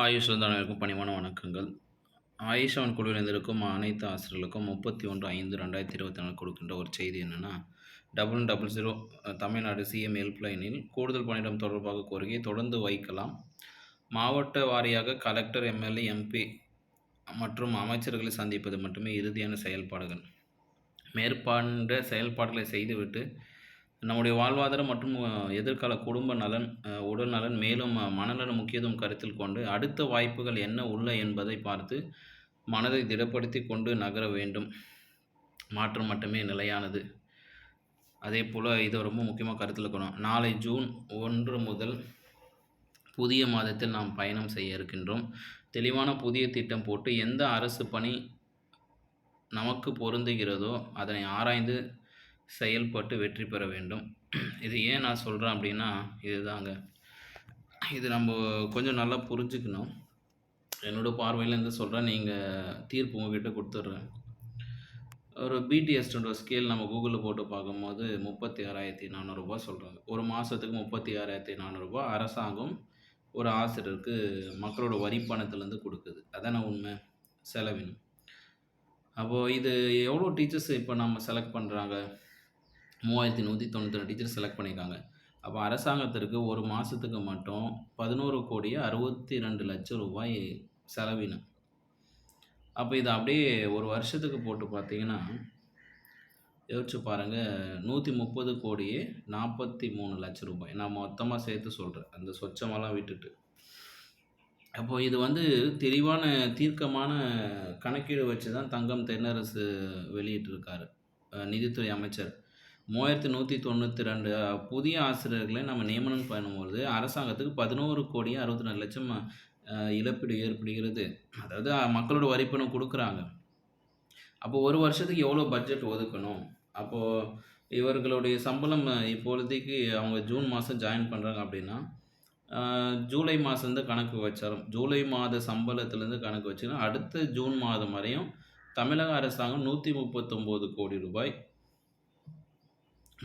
ஆயுஷ் அனைவருக்கும் பணிவான வணக்கங்கள். ஆயுஷவன் அவன் குழுவில் இருந்திருக்கும் அனைத்து ஆசிரியர்களுக்கும் முப்பத்தி ஒன்று ஐந்து ரெண்டாயிரத்தி இருபத்தி நாலு கொடுக்கின்ற ஒரு செய்தி என்னென்னா double double zero Tamil Nadu CM ஹெல்ப்லைனில் கூடுதல் பணியிடம் தொடர்பாக கோரிக்கை தொடர்ந்து வைக்கலாம். மாவட்ட வாரியாக கலெக்டர் எம்எல்ஏ எம்பி மற்றும் அமைச்சர்களை சந்திப்பது மட்டுமே இறுதியான செயல்பாடுகள். மேற்பாண்ட செயல்பாடுகளை செய்துவிட்டு நம்முடைய வாழ்வாதாரம் மற்றும் எதிர்கால குடும்ப நலன் உடல் நலன் மேலும் மனநலன் முக்கியத்துவம் கருத்தில் கொண்டு அடுத்த வாய்ப்புகள் என்ன உள்ள என்பதை பார்த்து மனதை திடப்படுத்தி கொண்டு நகர வேண்டும். மாற்றம் மட்டுமே நிலையானது. அதே போல் இதை ரொம்ப முக்கியமாக கருத்தில் இருக்கணும். நாளை ஜூன் ஒன்று முதல் புதிய மாதத்தில் நாம் பயணம் செய்ய இருக்கின்றோம். தெளிவான புதிய திட்டம் போட்டு எந்த அரசு பணி நமக்கு பொருந்துகிறதோ அதனை ஆராய்ந்து செயல்பட்டு வெற்றி பெற வேண்டும். இது ஏன் நான் சொல்கிறேன் அப்படின்னா இதுதாங்க. இது நம்ம கொஞ்சம் நல்லா புரிஞ்சுக்கணும். என்னோடய பார்வையிலேருந்து சொல்கிறேன் நீங்கள் தீர்ப்பு உங்ககிட்ட கொடுத்துட்றேன். ஒரு பிடிஎஸ்ன்ற ஸ்கேல் நம்ம கூகுளில் போட்டு பார்க்கும்போது முப்பத்தி ஆறாயிரத்தி நானூறுரூபா சொல்கிறாங்க ஒரு மாதத்துக்கு முப்பத்தி ஆறாயிரத்தி நானூறுரூபா அரசாங்கம் ஒரு ஆசிரியருக்கு மக்களோட வரி பணத்துலேருந்து கொடுக்குது. அதான உண்மை? செலவினம். அப்போது இது எவ்வளோ டீச்சர்ஸ் இப்போ நம்ம செலக்ட் பண்ணுறாங்க மூவாயிரத்தி நூற்றி தொண்ணூற்றி ரெண்டு டீச்சர் செலக்ட் பண்ணியிருக்காங்க. அப்போ அரசாங்கத்திற்கு ஒரு மாதத்துக்கு மட்டும் பதினோரு கோடியே அறுபத்தி ரெண்டு லட்சம் ரூபாய் செலவினம். அப்போ இதை அப்படியே ஒரு வருஷத்துக்கு போட்டு பார்த்தீங்கன்னா யோசிச்சு பாருங்கள் நூற்றி முப்பது கோடியே நாற்பத்தி மூணு லட்சம் ரூபாய். நான் மொத்தமாக சேர்த்து சொல்கிறேன் அந்த சொச்சமெல்லாம் விட்டுட்டு. அப்போது இது வந்து தெளிவான தீர்க்கமான கணக்கீடு வச்சு தான் தங்கம் தென்னரசு வெளியிட்டிருக்காரு நிதித்துறை அமைச்சர். மூவாயிரத்தி நூற்றி தொண்ணூற்றி ரெண்டு புதிய ஆசிரியர்களை நம்ம நியமனம் பண்ணும்பொழுது அரசாங்கத்துக்கு பதினோரு கோடி அறுபத்தி ரெண்டு லட்சம் இழப்பீடு ஏற்படுகிறது. அதாவது மக்களோட வரிப்பணம் கொடுக்குறாங்க. அப்போ ஒரு வருஷத்துக்கு எவ்வளோ பட்ஜெட் ஒதுக்கணும்? அப்போது இவர்களுடைய சம்பளம் இப்பொழுதைக்கு அவங்க ஜூன் மாதம் ஜாயின் பண்ணுறாங்க அப்படின்னா ஜூலை மாதம்தான் கணக்கு வச்சாலும் ஜூலை மாத சம்பளத்துலேருந்து கணக்கு வச்சுன்னா அடுத்த ஜூன் மாதம் வரையும் தமிழக அரசாங்கம் நூற்றி முப்பத்தொம்போது கோடி ரூபாய்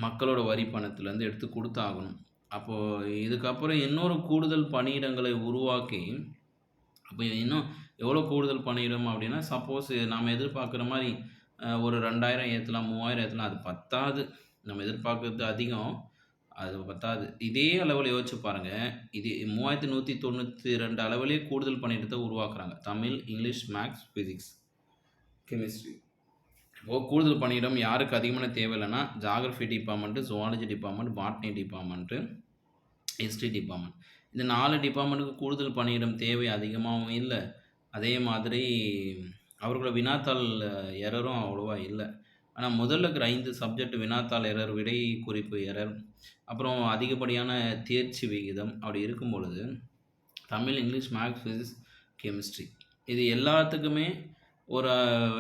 மக்களோட வரி பணத்துலேருந்து எடுத்து கொடுத்தாகணும். அப்போது இதுக்கப்புறம் இன்னொரு கூடுதல் பணியிடங்களை உருவாக்கி அப்போ இன்னும் எவ்வளோ கூடுதல் பணியிடம் அப்படின்னா சப்போஸ் நாம் எதிர்பார்க்குற மாதிரி ஒரு ரெண்டாயிரம் ஏற்றலாம் மூவாயிரம் ஏற்றலாம் அது பத்தாது. நம்ம எதிர்பார்க்குறது அதிகம் அது பத்தாது. இதே அளவில் யோசிச்சு பாருங்கள் இது மூவாயிரத்தி நூற்றி தொண்ணூற்றி ரெண்டு அளவிலே கூடுதல் பணியிடத்தை உருவாக்குறாங்க. Tamil English maths physics chemistry. இப்போ கூடுதல் பணியிடம் யாருக்கு அதிகமான தேவை இல்லைன்னா geography department zoology department botany department history department இந்த நாலு டிபார்ட்மெண்ட்டுக்கு கூடுதல் பணியிடம் தேவை அதிகமாகவும் இல்லை. அதே மாதிரி அவர்களோட வினாத்தாள் எரரும் அவ்வளோவா இல்லை. ஆனால் முதல்ல இருக்கிற ஐந்து சப்ஜெக்ட் வினாத்தாள் எரர் விடை குறிப்பு எரர் அப்புறம் அதிகப்படியான தேர்ச்சி விகிதம் அப்படி இருக்கும் பொழுது Tamil English maths physics chemistry இது எல்லாத்துக்குமே ஒரு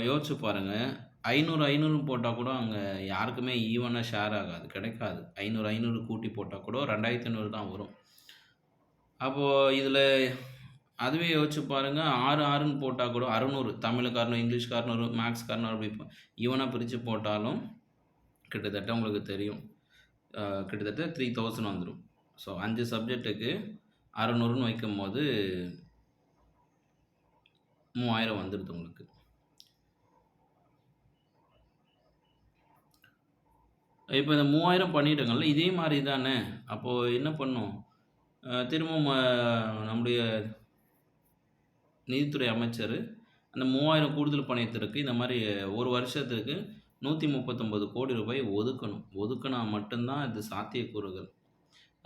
யோசிச்சு பாருங்கள் ஐநூறு ஐநூறு போட்டால் கூட அங்கே யாருக்குமே ஈவனாக ஷேர் ஆகாது கிடைக்காது. ஐநூறு ஐநூறு கூட்டி போட்டால் கூட ரெண்டாயிரத்தி ஐநூறு தான் வரும். அப்போது இதில் அதுவே யோசிச்சு பாருங்கள் ஆறு ஆறுன்னு போட்டால் கூட அறுநூறு தமிழுக்காரனும் இங்கிலீஷ்காரனும் மேக்ஸ்காரனும் அப்படி ஈவனாக பிரித்து போட்டாலும் கிட்டத்தட்ட உங்களுக்கு தெரியும். கிட்டத்தட்ட த்ரீ தௌசண்ட் வந்துடும் ஸோ அஞ்சு சப்ஜெக்ட்டுக்கு அறநூறுன்னு வைக்கும் போது மூவாயிரம் வந்துடுது உங்களுக்கு. இப்போ இந்த மூவாயிரம் பண்ணிட்டோங்கல்ல இதே மாதிரி தானே? அப்போது என்ன பண்ணும்? திரும்பவும் நம்முடைய நிதித்துறை அமைச்சர் அந்த மூவாயிரம் கூடுதல் பணியத்திற்கு இந்த மாதிரி ஒரு வருஷத்துக்கு நூற்றி முப்பத்தொம்பது கோடி ரூபாய் ஒதுக்கணும். ஒதுக்கினா மட்டும்தான் இது சாத்தியக்கூறுகள்.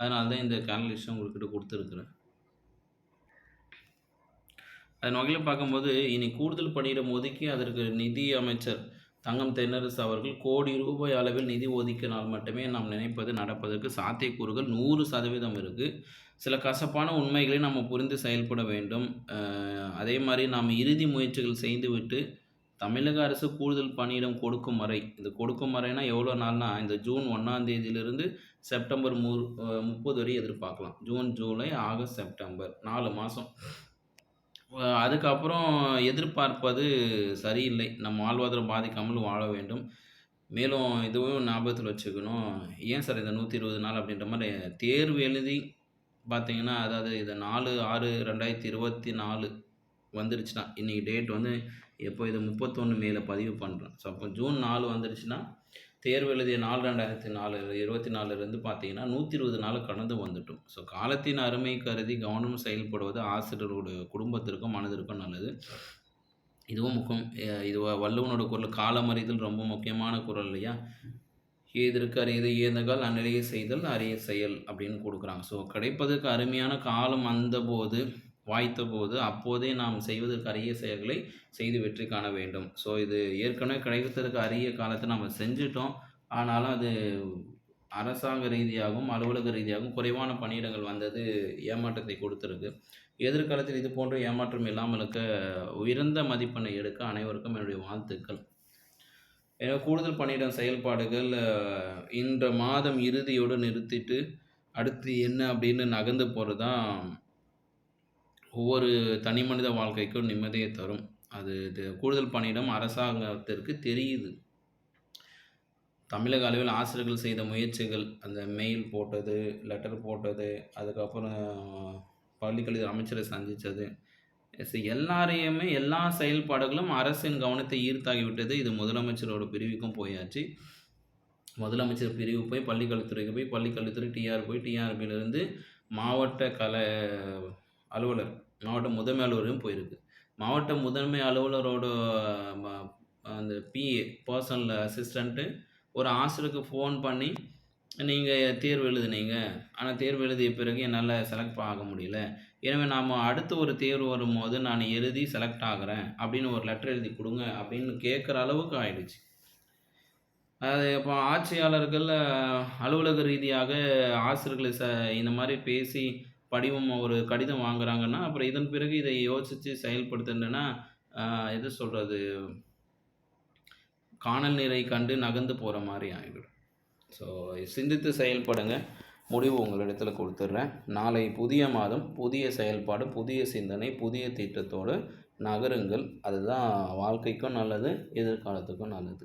அதனால தான் இந்த கேல்குலேஷன் உங்கள்கிட்ட கொடுத்துருக்குறேன். அதன் வகையில் பார்க்கும்போது இனி கூடுதல் பணியிடம் ஒதுக்கி அதற்கு நிதி அமைச்சர் தங்கம் தென்னரசு அவர்கள் கோடி ரூபாய் அளவில் நிதி ஒதுக்கினால் மட்டுமே நாம் நினைப்பது நடப்பதற்கு சாத்தியக்கூறுகள் நூறு சதவீதம் இருக்குது சில கசப்பான உண்மைகளை நம்ம புரிந்து செயல்பட வேண்டும். அதே மாதிரி நாம் இறுதி முயற்சிகள் செய்துவிட்டு தமிழக அரசு கூடுதல் பணியிடம் கொடுக்கும் வரை இந்த கொடுக்கும் வரைனா எவ்வளோ நாள்னா இந்த ஜூன் ஒன்றாம் தேதியிலிருந்து செப்டம்பர் மு முப்பது வரை எதிர்பார்க்கலாம். ஜூன் ஜூலை ஆகஸ்ட் செப்டம்பர் நாலு மாதம் அதுக்கப்புறம் எதிர்பார்ப்பது சரியில்லை. நம் வாழ்வாதாரம் பாதிக்காமல் வாழ வேண்டும். மேலும் இதுவும் ஞாபகத்தில் வச்சுக்கணும். ஏன் சார் இந்த நூற்றி இருபது நாள் அப்படின்ற மாதிரி தேர்வு எழுதி பார்த்தீங்கன்னா, அதாவது இது 4/6/2024 வந்துருச்சுன்னா, இன்றைக்கி டேட் வந்து எப்போ இது முப்பத்தொன்று மேலே பதிவு பண்ணுறோம் ஸோ, அப்போ ஜூன் நாலு வந்துருச்சுன்னா, தேர்வு எழுதிய நாள் 2004 24லேருந்து பார்த்தீங்கன்னா, 120 நாள் கடந்து வந்துட்டோம். ஸோ, காலத்தின் அருமை கருதி கவனம் செயல்படுவது ஆசிரியர்களுடைய குடும்பத்திற்கும், மனதிற்கும் நல்லது. இதுவும் முக்கம் இது வ வள்ளுவனோட குரல் காலமறிதல் ரொம்ப முக்கியமான குரல் இல்லையா? "ஏதற்கு அரியது ஏந்தகால் அந்நிலையை செய்தல் அரிய செயல்" அப்படின்னு கொடுக்குறாங்க ஸோ, கிடைப்பதற்கு அருமையான காலம் வந்தபோது, வாய்த்தபோது, அப்போதே நாம் செய்வதற்கு அரிய செயல்களை செய்து வெற்றி காண வேண்டும். ஸோ, இது ஏற்கனவே கிடைத்ததற்கு அரிய காலத்தை நம்ம செஞ்சுட்டோம். ஆனாலும் அது அரசாங்க ரீதியாகவும், அலுவலக ரீதியாகவும் குறைவான பணியிடங்கள் வந்தது ஏமாற்றத்தை கொடுத்துருக்கு எதிர்காலத்தில் இது போன்ற ஏமாற்றம் இல்லாமல் இருக்க, உயர்ந்த மதிப்பெண்ணை எடுக்க அனைவருக்கும் என்னுடைய வாழ்த்துக்கள். எனவே கூடுதல் பணியிடம் செயல்பாடுகள் இன்ற மாதம் இறுதியோடு நிறுத்திட்டு, அடுத்து என்ன அப்படின்னு நகர்ந்து போகிறது தான் ஒவ்வொரு தனி மனித வாழ்க்கைக்கும் நிம்மதியை தரும். அது இது கூடுதல் பணியிடம் அரசாங்கத்திற்கு தெரியுது. தமிழக அளவில் ஆசிரியர்கள் செய்த முயற்சிகள், அந்த மெயில் போட்டது, லெட்டர் போட்டது, அதுக்கப்புறம் பள்ளிக்கல்வி அமைச்சரை சந்தித்தது எல்லாரையுமே எல்லா செயல்பாடுகளும் அரசின் கவனத்தை ஈர்த்தாகிவிட்டது. இது முதலமைச்சரோட பிரிவுக்கும் போயாச்சு. முதலமைச்சர் பிரிவு போய் பள்ளிக்கல்வித்துறைக்கு போய், பள்ளிக்கல்வித்துறை டிஆர் போய், டிஆர்பியிலிருந்து மாவட்ட கலை அலுவலர், மாவட்ட முதன்மை அலுவலரும் போயிருக்கு. மாவட்ட முதன்மை அலுவலரோட அந்த பிஏ பர்சனல் அசிஸ்டண்ட்டு ஒரு ஆசிரியருக்கு ஃபோன் பண்ணி, நீங்கள் தேர்வு எழுதுனீங்க. ஆனால் தேர்வு எழுதிய பிறகு என்னால் செலக்ட் ஆக முடியல. எனவே நாம் அடுத்து ஒரு தேர்வு வரும்போது நான் எழுதி செலக்ட் ஆகிறேன் அப்படின்னு ஒரு லெட்டர் எழுதி கொடுங்க அப்படின்னு கேட்குற அளவுக்கு ஆயிடுச்சு. அது இப்போ ஆட்சியாளர்கள் அலுவலக ரீதியாக ஆசிரியர்களை ச இந்த மாதிரி பேசி படிவம் ஒரு கடிதம் வாங்குறாங்கன்னா, அப்புறம் இதன் பிறகு இதை யோசித்து செயல்படுத்தலன்னா, எது சொல்கிறது கானல் நீரை கண்டு நகர்ந்து போகிற மாதிரி ஆகிடும் ஸோ, சிந்தித்து செயல்படுங்க. முடிவு உங்களிடத்தில் கொடுத்துட்றேன் நாளை புதிய மாதம், புதிய செயல்பாடு, புதிய சிந்தனை, புதிய திட்டத்தோடு நகருங்கள். அதுதான் வாழ்க்கைக்கும் நல்லது, எதிர்காலத்துக்கும் நல்லது.